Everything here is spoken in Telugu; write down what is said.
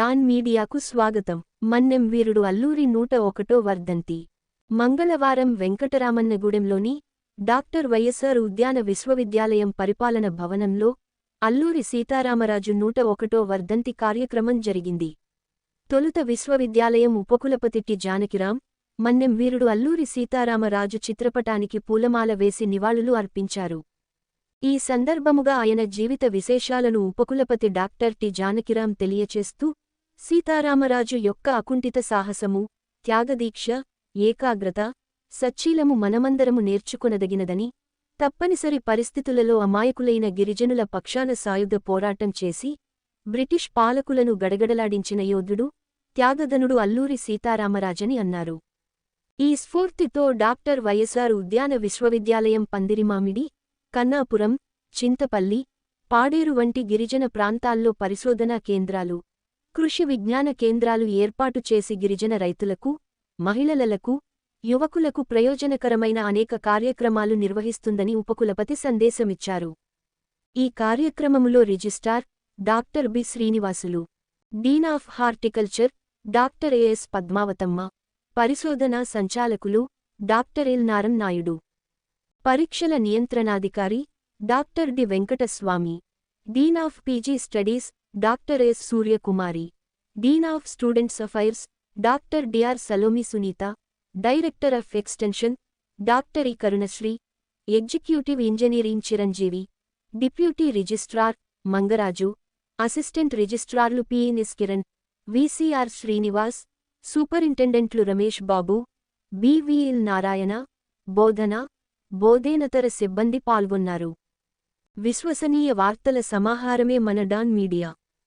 డాన్ మీడియాకు స్వాగతం. మన్నెం వీరుడు అల్లూరి నూట ఒకటో వర్ధంతి. మంగళవారం వెంకటరామన్నగూడెంలోని డాక్టర్ వైఎస్ఆర్ ఉద్యాన విశ్వవిద్యాలయం పరిపాలన భవనంలో అల్లూరి సీతారామరాజు నూట ఒకటో వర్ధంతి కార్యక్రమం జరిగింది. తొలుత విశ్వవిద్యాలయం ఉపకులపతిట్టి జానకిరాం మన్నెం వీరుడు అల్లూరి సీతారామరాజు చిత్రపటానికి పూలమాల వేసి నివాళులు అర్పించారు. ఈ సందర్భముగా ఆయన జీవిత విశేషాలను ఉపకులపతి డాక్టర్ టి. జానకిరాం తెలియచేస్తూ సీతారామరాజు యొక్క అకుంఠిత సాహసము త్యాగదీక్ష ఏకాగ్రత సచ్చీలము మనమందరము నేర్చుకొనదగినదని తప్పనిసరి పరిస్థితులలో అమాయకులైన గిరిజనుల పక్షాన సాయుధ పోరాటం చేసి బ్రిటిష్ పాలకులను గడగడలాడించిన యోధుడు త్యాగధనుడు అల్లూరి సీతారామరాజని అన్నారు. ఈ స్ఫూర్తితో డాక్టర్ వైఎస్ఆర్ ఉద్యాన విశ్వవిద్యాలయం పందిరిమామిడి కన్నాపురం చింతపల్లి పాడేరు వంటి గిరిజన ప్రాంతాల్లో పరిశోధనా కేంద్రాలు కృషి విజ్ఞాన కేంద్రాలు ఏర్పాటు చేసి గిరిజన రైతులకు మహిళలకు యువకులకు ప్రయోజనకరమైన అనేక కార్యక్రమాలు నిర్వహిస్తుందని ఉపకులపతి సందేశమిచ్చారు. ఈ కార్యక్రమములో registrar doctor B. Srinivasulu dean of horticulture doctor AS Padmavathamma పరిశోధనా సంచాలకులు డాక్టర్ ఎల్. నారన్ నాయుడు పరీక్షల నియంత్రణాధికారి doctor D. Venkataswamy dean of PG studies doctor S Suryakumari dean of students affairs doctor DR Salomi Sunitha director of extension doctor E Karunasri executive engineering Chiranjeevi deputy registrar Mangaraju assistant రిజిస్ట్రార్లు PNS Kiran VCR Srinivas సూపరింటెండెంట్లు రమేష్ బాబు బివిఎల్ నారాయణ బోధన బోధేనతర సిబ్బంది పాల్గొన్నారు. విశ్వసనీయ వార్తల సమాహారమే మన డాన్ మీడియా.